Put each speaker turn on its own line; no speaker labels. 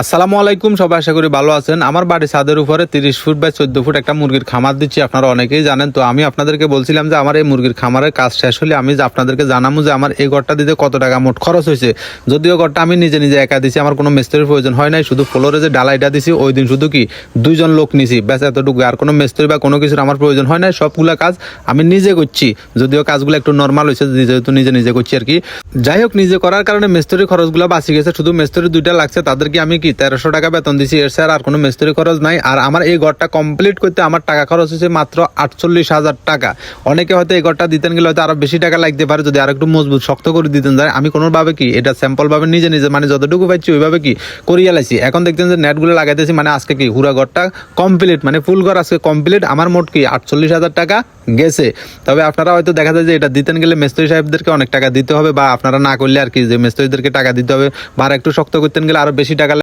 আসসালামু আলাইকুম, সবাই আশা করি ভালো আছেন। আমার বাড়ি ছাদের উপরে তিরিশ ফুট বাই চোদ্দ ফুট একটা মুরগির খামার দিচ্ছি, আপনারা অনেকেই জানেন। তো আমি আপনাদেরকে বলছিলাম যে আমার এই মুরগির খামারের কাজ শেষ হলে আমি আপনাদেরকে জানাব যে আমার এই ঘরটা দিতে কত টাকা মোট খরচ হয়েছে। যদিও ঘরটা আমি নিজে নিজে একা দিছি, আমার কোনো মিস্ত্রির প্রয়োজন হয় নাই, শুধু ফ্লোরে যে ডালাইটা দিছি, ওই দিন শুধু কি দুইজন লোক নিছি। ব্যাস, এতটুকু। আর কোনো মিস্ত্রি বা কোনো কিছুর আমার প্রয়োজন হয় নাই, সবগুলা কাজ আমি নিজে করছি। যদিও কাজগুলো একটু নর্মাল হয়েছে, যেহেতু নিজে নিজে করছি আর কি। যাই হোক, নিজে করার কারণে মিস্ত্রি খরচগুলো বাঁচি গেছে, শুধু মিস্ত্রি দুইটা লাগছে, তাদেরকে আমি কি তেরোশো টাকা বেতন দিছি? এর স্যার, আর কোনো মিস্ত্রি খরচ নাই। আর আমার এই ঘরটা কমপ্লিট করতে আমার টাকা খরচ হয়েছে মাত্র আটচল্লিশ হাজার টাকা। অনেকে হয়তো এই ঘরটা দিতেন গেলে হয়তো আরও বেশি টাকা লাগতে পারে, যদি আর একটু মজবুত, শক্ত করে দিতেন। যায় আমি কোনোভাবে কি, এটা স্যাম্পলভাবে নিজে নিজে মানে যতটুকু পাচ্ছি ওইভাবে কি করিয়ে লাইছি। এখন দেখতেন যে নেটগুলো লাগাইতেছি মানে আজকে কি হুরা ঘরটা কমপ্লিট মানে ফুল ঘর আজকে কমপ্লিট আমার মোট কি আটচল্লিশ হাজার টাকা গেছে। তবে আপনারা হয়তো দেখা যায় যে এটা দিতেন গেলে মেস্ত্রি সাহেবদেরকে অনেক টাকা দিতে হবে, বা আপনারা না করলে আর কি, যে মেস্ত্রিদেরকে টাকা দিতে হবে, বা একটু শক্ত করতেন গেলে আরও বেশি টাকা